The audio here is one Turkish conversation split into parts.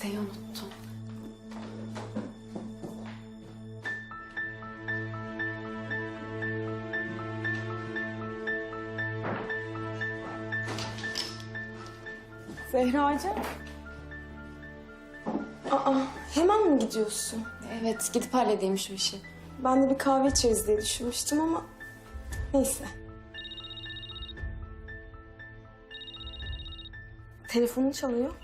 Listeyi unuttum. Zehracığım. Aa, hemen mi gidiyorsun? Evet gidip halledeyim şu işi. Ben de bir kahve içeriz diye düşünmüştüm ama... Neyse. Telefonun çalıyor.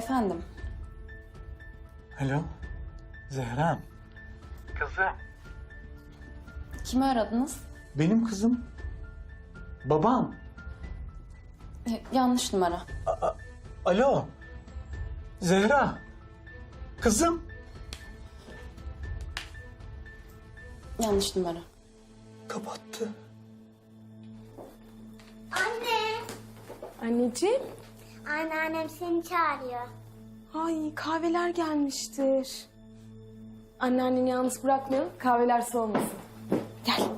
Efendim Alo, Zehra'm. Kızım. kimi aradınız? Benim kızım. Babam. E, yanlış numara. Alo. Zehra. Kızım. Yanlış numara. Kapattı. Anne. Anneciğim. Anneannem seni çağırıyor. Ay kahveler gelmiştir. Anneanneni yalnız bırakmayalım. Kahveler soğumasın. Gel.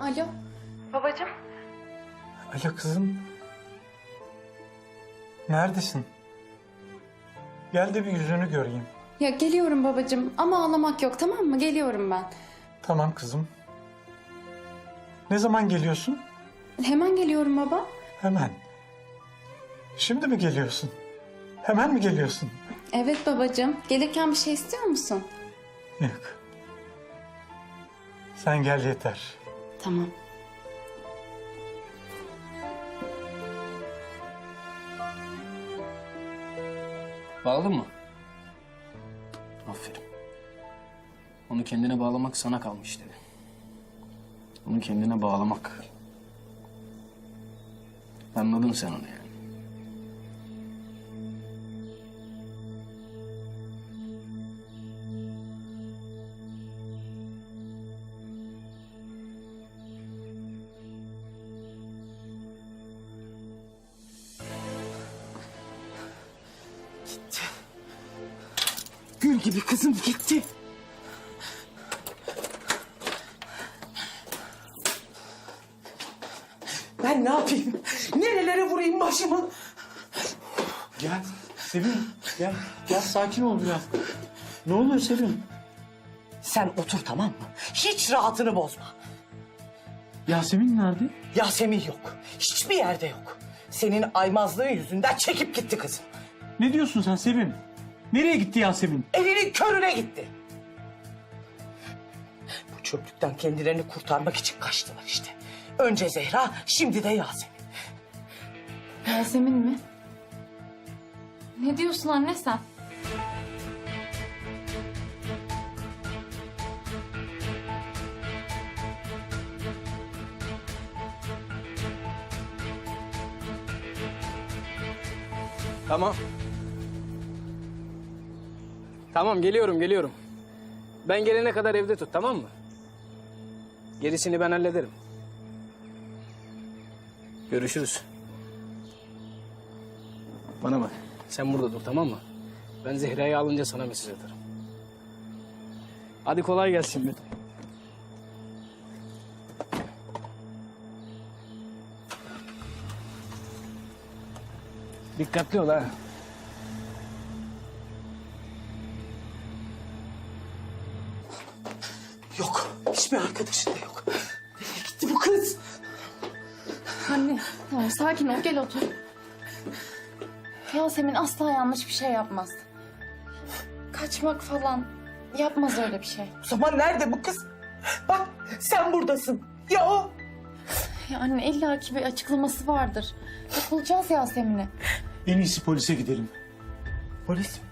Alo. Babacığım. Alo kızım. Neredesin? Gel de bir yüzünü göreyim. Ya geliyorum babacığım ama ağlamak yok tamam mı? Geliyorum ben. Tamam kızım. Ne zaman geliyorsun? Hemen geliyorum baba. Hemen. Şimdi mi geliyorsun? Hemen mi geliyorsun? Evet babacığım. Gelirken bir şey istiyor musun? Yok. Sen gel yeter. Tamam. Bağladın mı? Aferin. Onu kendine bağlamak sana kalmış dedi. Onu kendine bağlamak. Anladın sen onu yani. Gibi kızım gitti. Ben ne yapayım? Nerelere vurayım başımı? Gel Sevim gel. Gel sakin ol biraz. Ne oluyor Sevim? Sen otur tamam mı? Hiç rahatını bozma. Yasemin nerede? Yasemin yok. Hiçbir yerde yok. Senin aymazlığın yüzünden çekip gitti kızım. Ne diyorsun sen Sevim? Nereye gitti Yasemin? Elinin körüne gitti. Bu çöplükten kendilerini kurtarmak için kaçtılar işte. Önce Zehra, şimdi de Yasemin. Yasemin mi? Ne diyorsun anne sen? Tamam. Tamam geliyorum geliyorum. Ben gelene kadar evde tut tamam mı? Gerisini ben hallederim. Görüşürüz. Bana bak. Sen burada dur tamam mı? Ben Zehra'yı alınca sana mesaj atarım. Hadi kolay gelsin. Dikkatli ol ha. Hiçbir arkadaşın da yok. Nereye gitti bu kız? Anne tamam sakin ol gel otur. Yasemin asla yanlış bir şey yapmaz. Kaçmak falan yapmaz öyle bir şey. O zaman nerede bu kız? Bak, sen buradasın. Ya o? Ya anne illaki bir açıklaması vardır. Bulacağız Yasemin'i. En iyisi polise gidelim. Polis mi?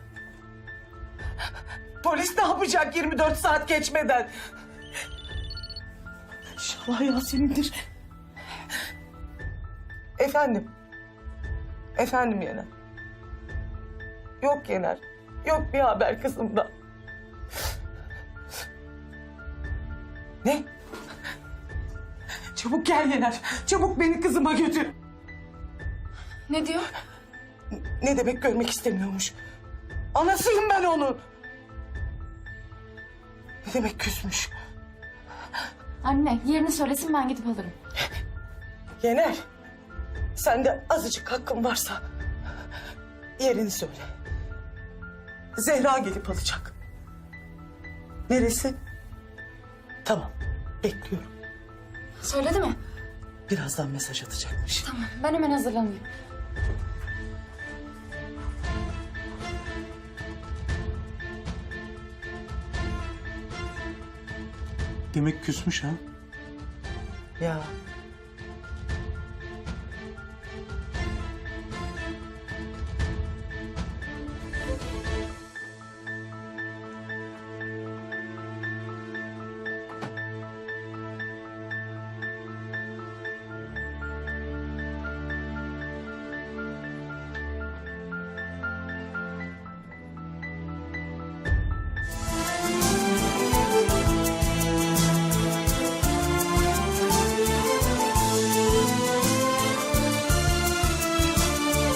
Polis ne yapacak 24 saat geçmeden? İnşallah Yasemin'dir. Efendim? Efendim Yener? Yok Yener. Yok bir haber kızımdan. Ne? Çabuk gel Yener. Çabuk beni kızıma götür. Ne diyor? Ne demek görmek istemiyormuş. Anasıyım ben onun. Ne demek küsmüş. Anne yerini söylesin ben gidip alırım. Yener. Sende azıcık hakkın varsa yerini söyle. Zehra gelip alacak. Neresi? Tamam. Bekliyorum. Söyledi mi? Birazdan mesaj atacakmış. Tamam ben hemen hazırlanayım. Demek küsmüş ha. Ya